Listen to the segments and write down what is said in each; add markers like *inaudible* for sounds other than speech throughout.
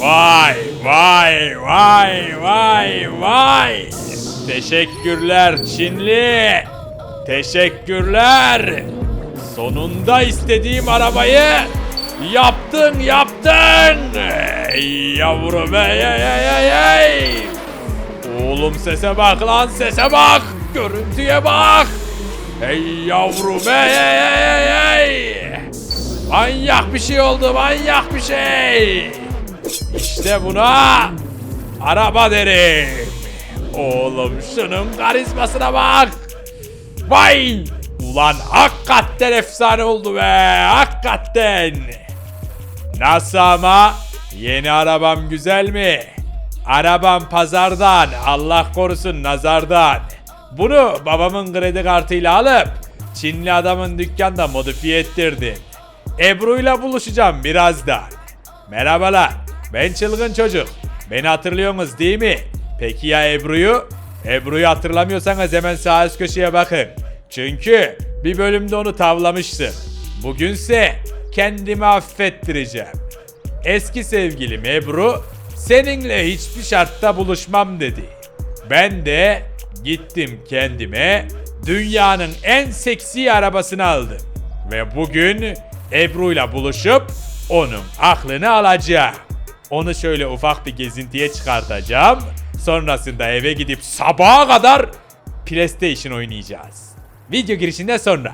Vay vay vay vay vay. Teşekkürler Çinli. Teşekkürler. Sonunda istediğim arabayı yaptın yaptın. Ey yavrum ey ey ey ey. Oğlum sese bak lan sese bak. Görüntüye bak. Ey yavrum ey ey ey ey. Manyak bir şey oldu manyak bir şey. İşte buna araba derim. Oğlum şunun karizmasına bak. Vay! Ulan hakikaten efsane oldu be. Hakikaten. Nasıl ama? Yeni arabam güzel mi? Arabam pazardan. Allah korusun nazardan. Bunu babamın kredi kartıyla alıp Çinli adamın dükkanda modifiye ettirdim. Ebru'yla buluşacağım birazdan. Merhabalar. Ben çılgın çocuk. Beni hatırlıyorsunuz değil mi? Peki ya Ebru'yu? Ebru'yu hatırlamıyorsanız hemen sağ üst köşeye bakın. Çünkü bir bölümde onu tavlamıştım. Bugünse kendimi affettireceğim. Eski sevgilim Ebru seninle hiçbir şartta buluşmam dedi. Ben de gittim kendime dünyanın en seksi arabasını aldım. Ve bugün Ebru'yla buluşup onun aklını alacağım. Onu şöyle ufak bir gezintiye çıkartacağım. Sonrasında eve gidip sabaha kadar PlayStation oynayacağız. Video girişinden sonra.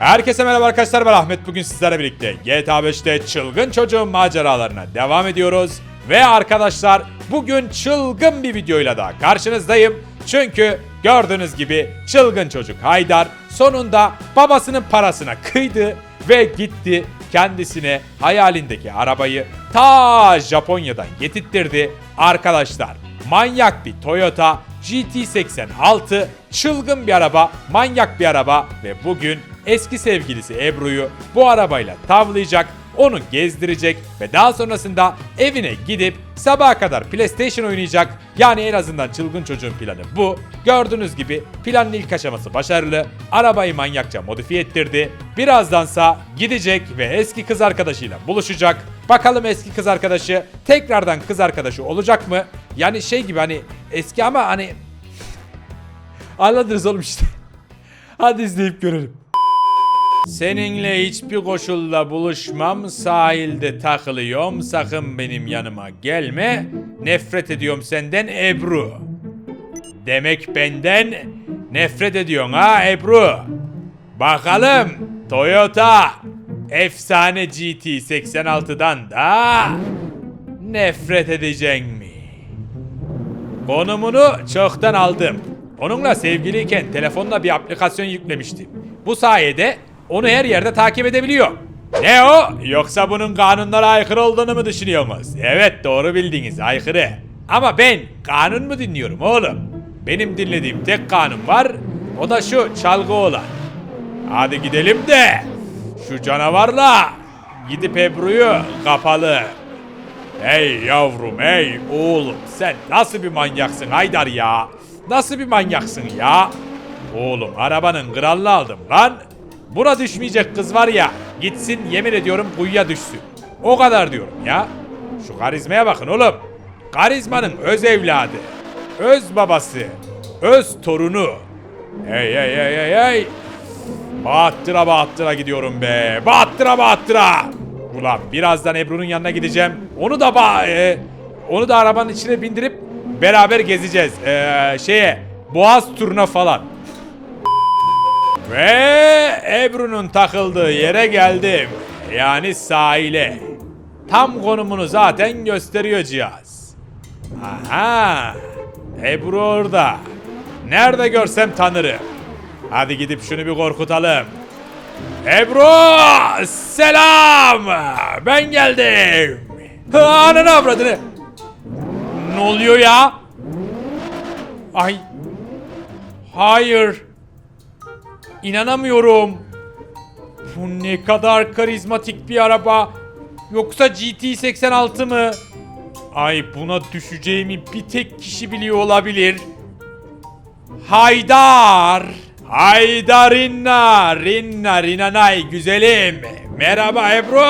Herkese merhaba arkadaşlar ben Ahmet bugün sizlerle birlikte GTA 5'te çılgın çocuğun maceralarına devam ediyoruz. Ve arkadaşlar bugün çılgın bir videoyla daha karşınızdayım. Çünkü gördüğünüz gibi çılgın çocuk Haydar sonunda babasının parasına kıydı ve gitti kendisine hayalindeki arabayı ta Japonya'dan getirttirdi. Arkadaşlar manyak bir Toyota GT86 çılgın bir araba, manyak bir araba ve bugün eski sevgilisi Ebru'yu bu arabayla tavlayacak, onu gezdirecek ve daha sonrasında evine gidip sabaha kadar PlayStation oynayacak. Yani en azından çılgın çocuğun planı bu. Gördüğünüz gibi planın ilk aşaması başarılı. Arabayı manyakça modifiye ettirdi. Birazdansa gidecek ve eski kız arkadaşıyla buluşacak. Bakalım eski kız arkadaşı tekrardan kız arkadaşı olacak mı? Yani şey gibi hani eski ama hani *laughs* Anladınız oğlum işte. Hadi izleyip görelim. Seninle hiçbir koşulda buluşmam, sahilde takılıyorum, sakın benim yanıma gelme. Nefret ediyorum senden Ebru. Demek benden nefret ediyorsun ha Ebru. Bakalım Toyota efsane GT 86'dan da nefret edeceksin mi? Konumunu çoktan aldım. Onunla sevgiliyken telefonla bir aplikasyon yüklemiştim. Bu sayede onu her yerde takip edebiliyor. Ne o? Yoksa bunun kanunlara aykırı olduğunu mu düşünüyorsunuz? Evet doğru bildiniz aykırı. Ama ben kanun mu dinliyorum oğlum? Benim dinlediğim tek kanun var. O da şu çalgı olan. Hadi gidelim de şu canavarla gidip Ebru'yu kapalı. Hey yavrum hey oğlum sen nasıl bir manyaksın Haydar ya? Nasıl bir manyaksın ya? Oğlum arabanın kralını aldım lan. Buna düşmeyecek kız var ya gitsin yemin ediyorum kuyuya düşsün. O kadar diyorum ya. Şu karizmaya bakın oğlum. Karizmanın öz evladı. Öz babası. Öz torunu. Hey hey hey hey hey. Bağattıra bağattıra gidiyorum be. Bağattıra bağattıra. Ulan birazdan Ebru'nun yanına gideceğim. Onu da ba e, onu da arabanın içine bindirip beraber gezeceğiz. Ee, şeye Boğaz turuna falan. Ve Ebru'nun takıldığı yere geldim. Yani sahile. Tam konumunu zaten gösteriyor cihaz. Aha. Ebru orada. Nerede görsem tanırım. Hadi gidip şunu bir korkutalım. Ebru! Selam! Ben geldim. Ananı avradını. Ne oluyor ya? Ay. Hayır. İnanamıyorum. Bu ne kadar karizmatik bir araba. Yoksa GT86 mı? Ay buna düşeceğimi bir tek kişi biliyor olabilir. Haydar. Haydar Rinna. Rinna Rinanay güzelim. Merhaba Ebru.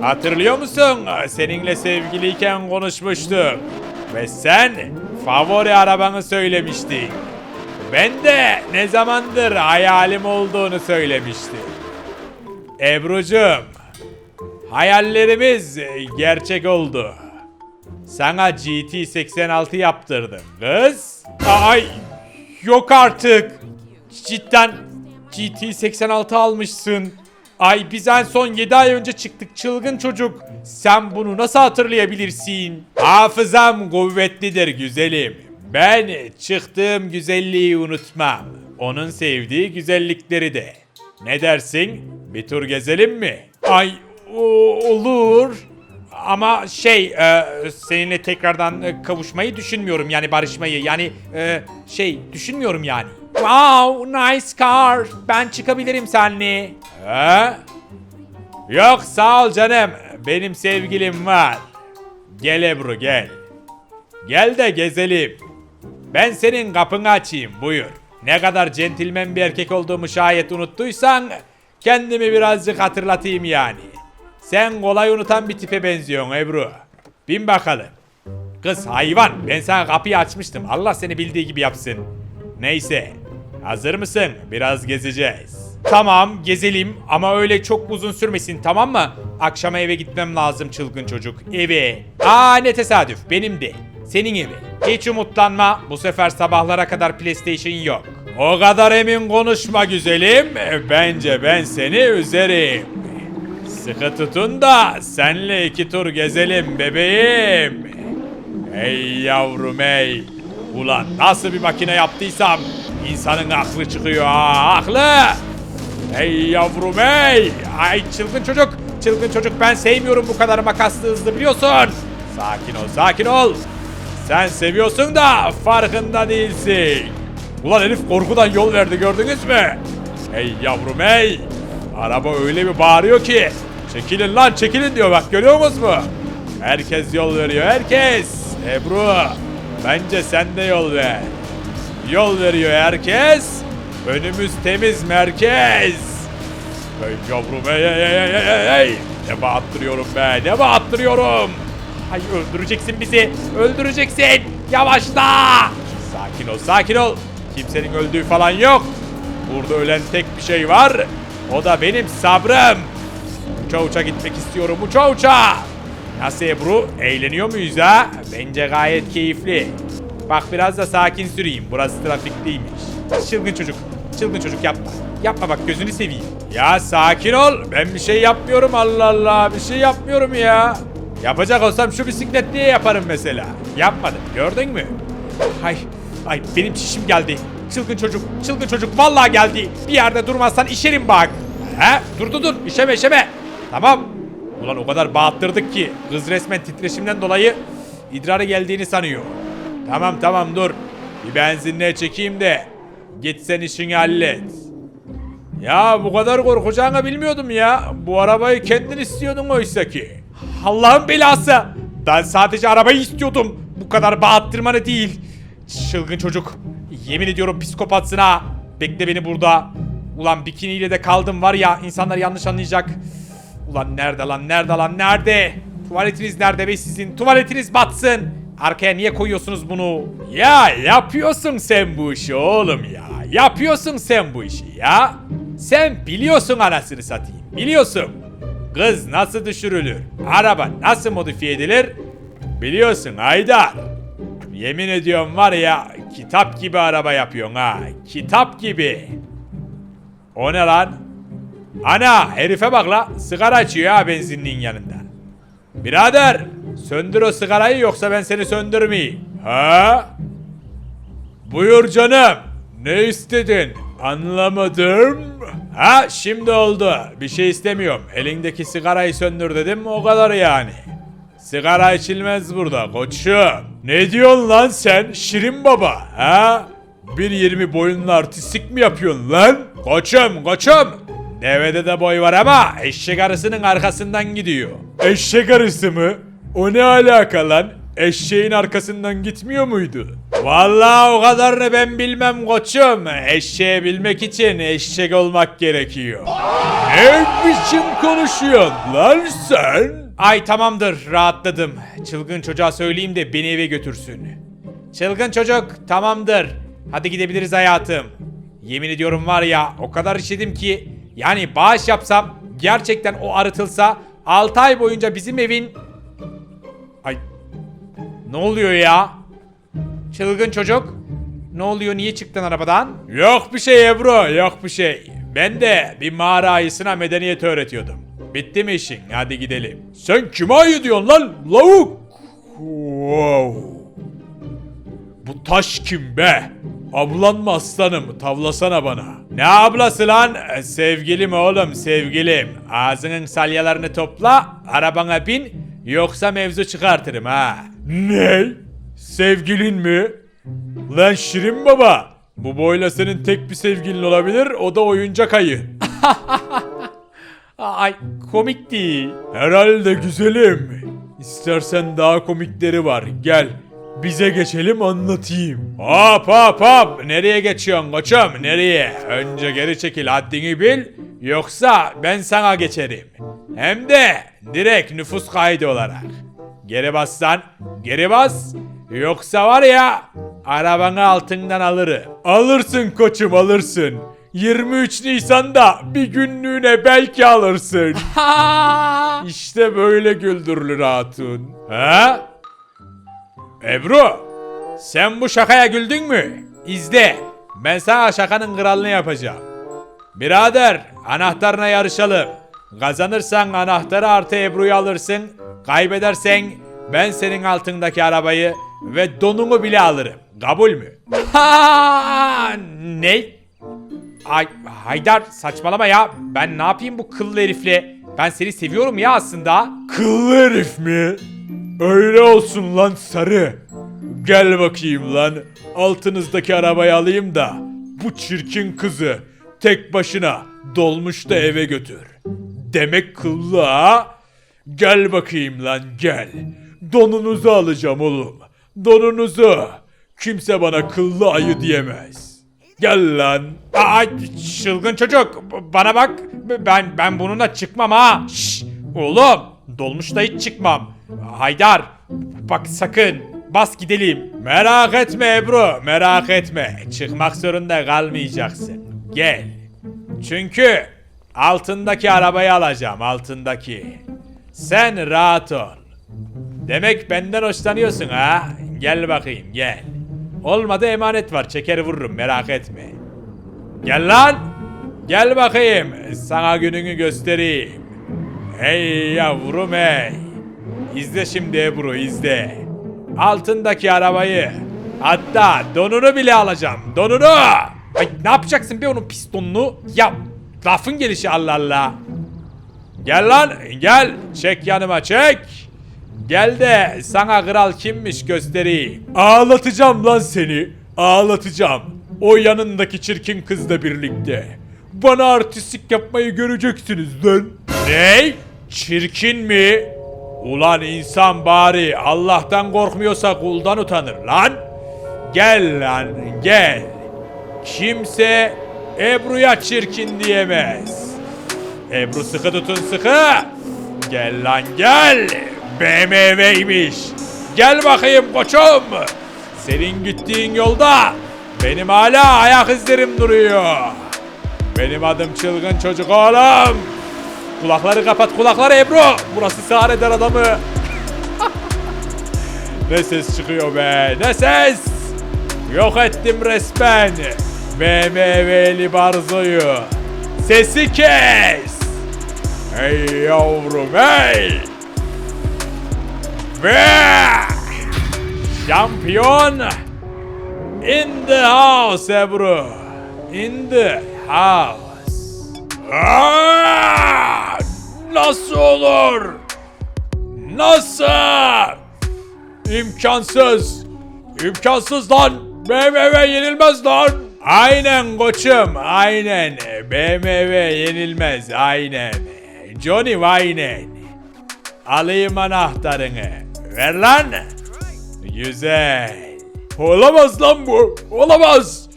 Hatırlıyor musun? Seninle sevgiliyken konuşmuştuk. Ve sen favori arabanı söylemiştin. Ben de ne zamandır hayalim olduğunu söylemiştim. Ebru'cum, hayallerimiz gerçek oldu. Sana GT86 yaptırdım kız. Ay yok artık. Cidden GT86 almışsın. Ay biz en son 7 ay önce çıktık çılgın çocuk. Sen bunu nasıl hatırlayabilirsin? Hafızam kuvvetlidir güzelim. Ben çıktığım güzelliği unutmam. Onun sevdiği güzellikleri de. Ne dersin? Bir tur gezelim mi? Ay o- olur. Ama şey e, seninle tekrardan e, kavuşmayı düşünmüyorum yani barışmayı yani e, şey düşünmüyorum yani. Wow nice car ben çıkabilirim seninle. He? Yok sağ ol canım benim sevgilim var. Gel Ebru gel. Gel de gezelim. Ben senin kapını açayım buyur. Ne kadar centilmen bir erkek olduğumu şayet unuttuysan kendimi birazcık hatırlatayım yani. Sen kolay unutan bir tipe benziyorsun Ebru. Bin bakalım. Kız hayvan ben sana kapıyı açmıştım. Allah seni bildiği gibi yapsın. Neyse. Hazır mısın? Biraz gezeceğiz. Tamam gezelim ama öyle çok uzun sürmesin tamam mı? Akşama eve gitmem lazım çılgın çocuk. Eve. Aa ne tesadüf benim de. Senin evi. Hiç umutlanma bu sefer sabahlara kadar PlayStation yok. O kadar emin konuşma güzelim. Bence ben seni üzerim. Sıkı tutun da senle iki tur gezelim bebeğim. Ey yavrum ey. Ulan nasıl bir makine yaptıysam insanın aklı çıkıyor ha aklı. Ey yavrum ey. Ay çılgın çocuk. Çılgın çocuk ben sevmiyorum bu kadar makaslı hızlı biliyorsun. Sakin ol sakin ol. Sen seviyorsun da farkında değilsin. Ulan herif korkudan yol verdi gördünüz mü? Ey yavrum ey. Araba öyle bir bağırıyor ki. Çekilin lan çekilin diyor bak görüyor musunuz mu? Herkes yol veriyor herkes. Ebru bence sen de yol ver. Yol veriyor herkes. Önümüz temiz merkez. Ey yavrum ey ey ey ey ey ey. Ne bağıttırıyorum be ne bağıttırıyorum. Ay öldüreceksin bizi öldüreceksin. Yavaşla. Sakin ol sakin ol. Kimsenin öldüğü falan yok. Burada ölen tek bir şey var. O da benim sabrım. Uça uça gitmek istiyorum uça uça. Nasıl Ebru? Eğleniyor muyuz ha? Bence gayet keyifli. Bak biraz da sakin süreyim. Burası trafikliymiş. Çılgın çocuk. Çılgın çocuk yapma. Yapma bak gözünü seveyim. Ya sakin ol. Ben bir şey yapmıyorum Allah Allah. Bir şey yapmıyorum ya. Yapacak olsam şu bisiklet yaparım mesela. Yapmadım. Gördün mü? Ay, ay benim çişim geldi. Çılgın çocuk, çılgın çocuk vallahi geldi. Bir yerde durmazsan işerim bak. He? Dur dur dur, işeme işeme. Tamam. Ulan o kadar bağıttırdık ki kız resmen titreşimden dolayı idrarı geldiğini sanıyor. Tamam tamam dur. Bir benzinliğe çekeyim de git sen işini hallet. Ya bu kadar korkacağını bilmiyordum ya. Bu arabayı kendin istiyordun oysa ki. Allah'ın belası. Ben sadece arabayı istiyordum. Bu kadar bağıttırmanı değil. Çılgın çocuk. Yemin ediyorum psikopatsın ha. Bekle beni burada. Ulan bikiniyle de kaldım var ya insanlar yanlış anlayacak. Ulan nerede lan nerede lan nerede? Tuvaletiniz nerede be sizin? Tuvaletiniz batsın. Arkaya niye koyuyorsunuz bunu? Ya yapıyorsun sen bu işi oğlum ya. Yapıyorsun sen bu işi ya. Sen biliyorsun anasını satayım. Biliyorsun. Kız nasıl düşürülür? Araba nasıl modifiye edilir? Biliyorsun Haydar. Yemin ediyorum var ya kitap gibi araba yapıyorsun ha. Kitap gibi. O ne lan? Ana herife bak la sigara açıyor ha benzinliğin yanında. Birader söndür o sigarayı yoksa ben seni söndürmeyeyim. Ha? Buyur canım. Ne istedin? Anlamadım. Ha şimdi oldu. Bir şey istemiyorum. Elindeki sigarayı söndür dedim o kadar yani. Sigara içilmez burada koçum. Ne diyorsun lan sen Şirin baba ha? 1.20 boyunla artistik mi yapıyorsun lan? Koçum koçum. Devede de boy var ama eşek arısının arkasından gidiyor. Eşek arısı mı? O ne alaka lan? Eşeğin arkasından gitmiyor muydu? Vallahi o kadarını ben bilmem koçum. Eşeğe bilmek için eşek olmak gerekiyor. Ne biçim konuşuyorsun lan sen? Ay tamamdır rahatladım. Çılgın çocuğa söyleyeyim de beni eve götürsün. Çılgın çocuk tamamdır. Hadi gidebiliriz hayatım. Yemin ediyorum var ya o kadar işledim ki yani bağış yapsam gerçekten o arıtılsa 6 ay boyunca bizim evin... Ay ne oluyor ya? Çılgın çocuk. Ne oluyor niye çıktın arabadan? Yok bir şey Ebru yok bir şey. Ben de bir mağara ayısına medeniyet öğretiyordum. Bitti mi işin? Hadi gidelim. Sen kime ayı diyorsun lan lavuk? Wow. Bu taş kim be? Ablan mı aslanım? Tavlasana bana. Ne ablası lan? E, Sevgilim oğlum sevgilim. Ağzının salyalarını topla, arabana bin yoksa mevzu çıkartırım ha. Ne? Sevgilin mi? Lan Şirin baba. Bu boyla senin tek bir sevgilin olabilir o da oyuncak ayı. *laughs* Ay komik değil. Herhalde güzelim. İstersen daha komikleri var. Gel. Bize geçelim anlatayım. Hop hop hop. Nereye geçiyorsun koçum? Nereye? Önce geri çekil haddini bil. Yoksa ben sana geçerim. Hem de direkt nüfus kaydı olarak. Geri bas lan. Geri bas. Yoksa var ya arabanı altından alırım. Alırsın koçum alırsın. 23 Nisan'da bir günlüğüne belki alırsın. *laughs* işte böyle güldürülür hatun. Ha? Ebru, sen bu şakaya güldün mü? İzle. Ben sana şakanın kralını yapacağım. Birader, anahtarına yarışalım. Kazanırsan anahtarı artı Ebru'yu alırsın. Kaybedersen ben senin altındaki arabayı ve donunu bile alırım. Kabul mü? Ha, ne? Ay Haydar saçmalama ya. Ben ne yapayım bu kıllı herifle? Ben seni seviyorum ya aslında. Kıllı herif mi? Öyle olsun lan sarı. Gel bakayım lan. Altınızdaki arabayı alayım da bu çirkin kızı tek başına dolmuşta eve götür. Demek kıllı ha? Gel bakayım lan gel. Donunuzu alacağım oğlum. Donunuzu. Kimse bana kıllı ayı diyemez. Gel lan. Aa, çılgın çocuk. Bana bak. Ben ben bununla çıkmam ha. Şş, oğlum. Dolmuşta hiç çıkmam. Haydar. Bak sakın. Bas gidelim. Merak etme Ebru. Merak etme. Çıkmak zorunda kalmayacaksın. Gel. Çünkü altındaki arabayı alacağım. Altındaki. Sen rahat ol. Demek benden hoşlanıyorsun ha? Gel bakayım gel. Olmadı emanet var çeker vururum merak etme. Gel lan. Gel bakayım sana gününü göstereyim. Hey yavrum hey. İzle şimdi Ebru izle. Altındaki arabayı. Hatta donunu bile alacağım. Donunu. Ay ne yapacaksın be onun pistonunu? Ya lafın gelişi Allah Allah. Gel lan gel çek yanıma çek. Gel de sana kral kimmiş göstereyim. Ağlatacağım lan seni. Ağlatacağım. O yanındaki çirkin kızla birlikte. Bana artistlik yapmayı göreceksiniz lan. Ne? Çirkin mi? Ulan insan bari Allah'tan korkmuyorsa kuldan utanır lan. Gel lan gel. Kimse Ebru'ya çirkin diyemez. Ebru sıkı tutun sıkı. Gel lan gel. BMW'ymiş. Gel bakayım koçum. Senin gittiğin yolda benim hala ayak izlerim duruyor. Benim adım çılgın çocuk oğlum. Kulakları kapat kulakları Ebru. Burası sağır eder adamı. *laughs* ne ses çıkıyor be ne ses. Yok ettim resmen. BMW'li Barzo'yu. Sesi kes. Hey yavrum hey. Ve şampiyon in the house Ebru. In the house. Aa, nasıl olur? Nasıl? İmkansız. İmkansız lan. BMW yenilmez lan. Aynen koçum aynen. BMW yenilmez aynen. Johnny aynen. Alayım anahtarını. Ver lan. Güzel. Olamaz lan bu. Olamaz.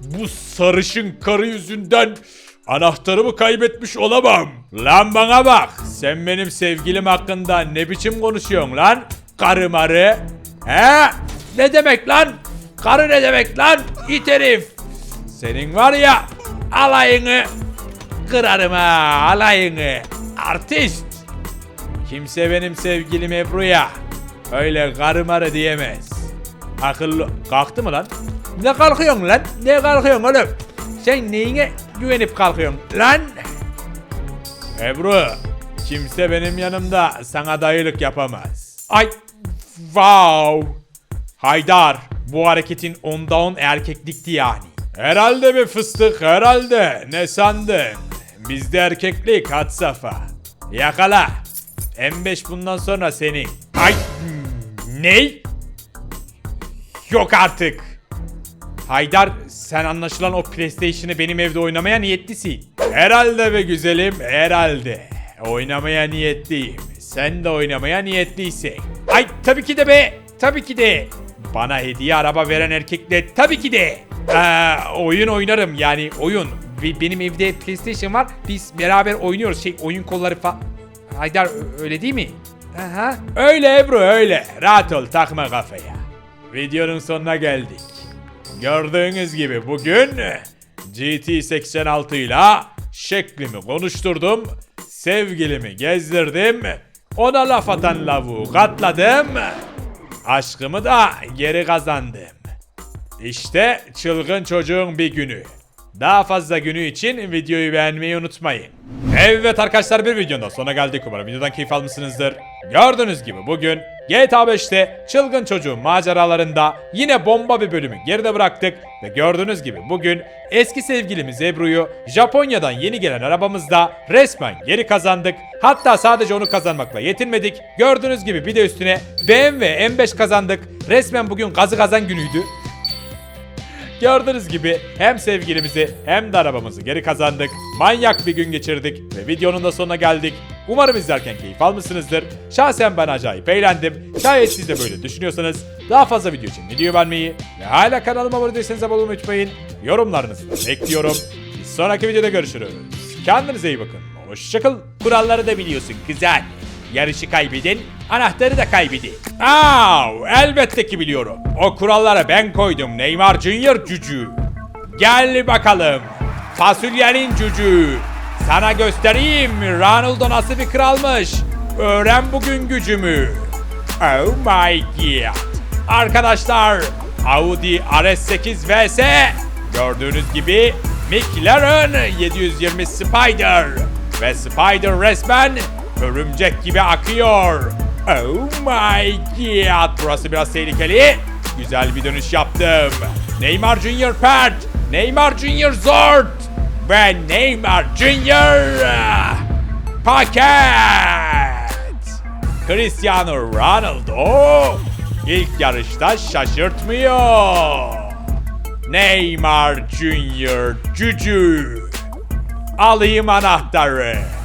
Bu sarışın karı yüzünden anahtarımı kaybetmiş olamam. Lan bana bak. Sen benim sevgilim hakkında ne biçim konuşuyorsun lan? Karı marı. He? Ne demek lan? Karı ne demek lan? İt herif. Senin var ya alayını kırarım ha alayını. Artist. Kimse benim sevgilim Ebru'ya öyle karı marı diyemez. Akıllı... Kalktı mı lan? Ne kalkıyorsun lan? Ne kalkıyorsun oğlum? Sen neyine güvenip kalkıyorsun lan? Ebru, kimse benim yanımda sana dayılık yapamaz. Ay, wow. Haydar, bu hareketin onda on erkeklikti yani. Herhalde bir fıstık, herhalde. Ne sandın? Bizde erkeklik had safa. Yakala. M5 bundan sonra senin. Ay, ney? Yok artık. Haydar sen anlaşılan o PlayStation'ı benim evde oynamaya niyetlisin. Herhalde be güzelim herhalde. Oynamaya niyetliyim. Sen de oynamaya niyetliysin. Ay tabii ki de be. Tabii ki de. Bana hediye araba veren erkekle tabii ki de. Ee, oyun oynarım yani oyun. Be- Benim evde PlayStation var. Biz beraber oynuyoruz. Şey oyun kolları falan. Haydar öyle değil mi? Aha. Öyle Ebru öyle. Rahat ol takma kafaya. Videonun sonuna geldik. Gördüğünüz gibi bugün GT86 ile şeklimi konuşturdum. Sevgilimi gezdirdim. Ona laf atan lavuğu katladım. Aşkımı da geri kazandım. İşte çılgın çocuğun bir günü. Daha fazla günü için videoyu beğenmeyi unutmayın. Evet arkadaşlar bir videonun da sonuna geldik. Umarım videodan keyif almışsınızdır. Gördüğünüz gibi bugün GTA 5'te çılgın çocuğun maceralarında yine bomba bir bölümü geride bıraktık. Ve gördüğünüz gibi bugün eski sevgilimiz Ebru'yu Japonya'dan yeni gelen arabamızda resmen geri kazandık. Hatta sadece onu kazanmakla yetinmedik. Gördüğünüz gibi bir de üstüne BMW M5 kazandık. Resmen bugün gazı kazan günüydü. Gördüğünüz gibi hem sevgilimizi hem de arabamızı geri kazandık. Manyak bir gün geçirdik ve videonun da sonuna geldik. Umarım izlerken keyif almışsınızdır. Şahsen ben acayip eğlendim. Şayet siz de böyle düşünüyorsanız daha fazla video için video beğenmeyi ve hala kanalıma abone değilseniz abone olmayı unutmayın. Yorumlarınızı bekliyorum. Bir sonraki videoda görüşürüz. Kendinize iyi bakın. Hoşçakalın. Kuralları da biliyorsun güzel. Yarışı kaybeden anahtarı da kaybedi. Aa, elbette ki biliyorum. O kuralları ben koydum Neymar Junior cücü. Gel bakalım. Fasulyenin cücü. Sana göstereyim Ronaldo nasıl bir kralmış. Öğren bugün gücümü. Oh my god. Arkadaşlar Audi RS8 vs gördüğünüz gibi McLaren 720 Spider ve Spider resmen örümcek gibi akıyor. Oh my god. Burası biraz tehlikeli. Güzel bir dönüş yaptım. Neymar Junior Pert, Neymar Junior Zord ve Neymar Junior Paket. Cristiano Ronaldo ilk yarışta şaşırtmıyor. Neymar Junior Cücü. Alayım anahtarı.